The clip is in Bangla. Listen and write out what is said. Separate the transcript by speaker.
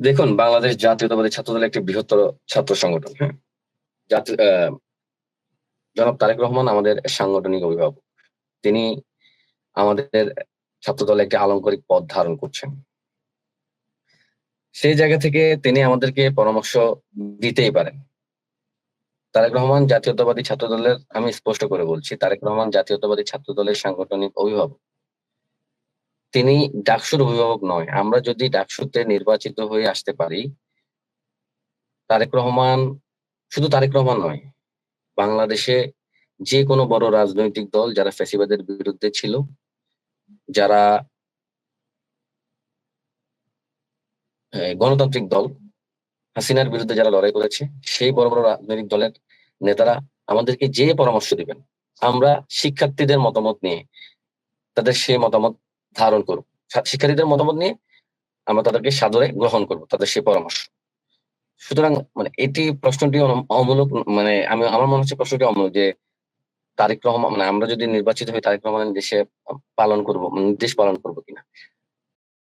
Speaker 1: দেখুন বাংলাদেশ জাতীয়তাবাদী ছাত্রদল একটি বৃহত্তর ছাত্র সংগঠন। হ্যাঁ। জাতীয় জনাব তারেক রহমান আমাদের সাংগঠনিক অভিভাবক। তিনি আমাদের ছাত্রদলে একটি আলংকারিক পদ ধারণ করছেন। সেই জায়গা থেকে তিনি আমাদেরকে পরামর্শ দিতেই পারেন। তারেক রহমান জাতীয়তাবাদী ছাত্রদলের আমি স্পষ্ট করে বলছি তারেক রহমান জাতীয়তাবাদী ছাত্রদলের সাংগঠনিক অভিভাবক। তিনি ডাকসুর অভিভাবক নয়। আমরা যদি ডাকসুতে নির্বাচিত হয়ে আসতে পারি, তারেক রহমান শুধু তারেক রহমান নয়, বাংলাদেশে যে কোনো বড় রাজনৈতিক দল যারা ফ্যাসিবাদের বিরুদ্ধে ছিল, যারা গণতান্ত্রিক দল, হাসিনার বিরুদ্ধে যারা লড়াই করেছে, সেই বড় বড় রাজনৈতিক দলের নেতারা আমাদেরকে যে পরামর্শ দিবেন, আমরা শিক্ষার্থীদের মতামত নিয়ে তাদের সেই মতামত ধারণ করুক। শিক্ষার্থীদের মতামত নিয়ে আমরা তাদেরকে সাদরে গ্রহণ করব, তাদের সেই পরামর্শ। সুতরাং মানে এটি প্রশ্নটি অমূলক মানে আমি, আমার মনে হচ্ছে প্রশ্নটি অমূলক যে তারেক রহমান মানে আমরা যদি নির্বাচিত হই, তারেক রহমানের দেশে পালন করব দেশ পালন করব কিনা।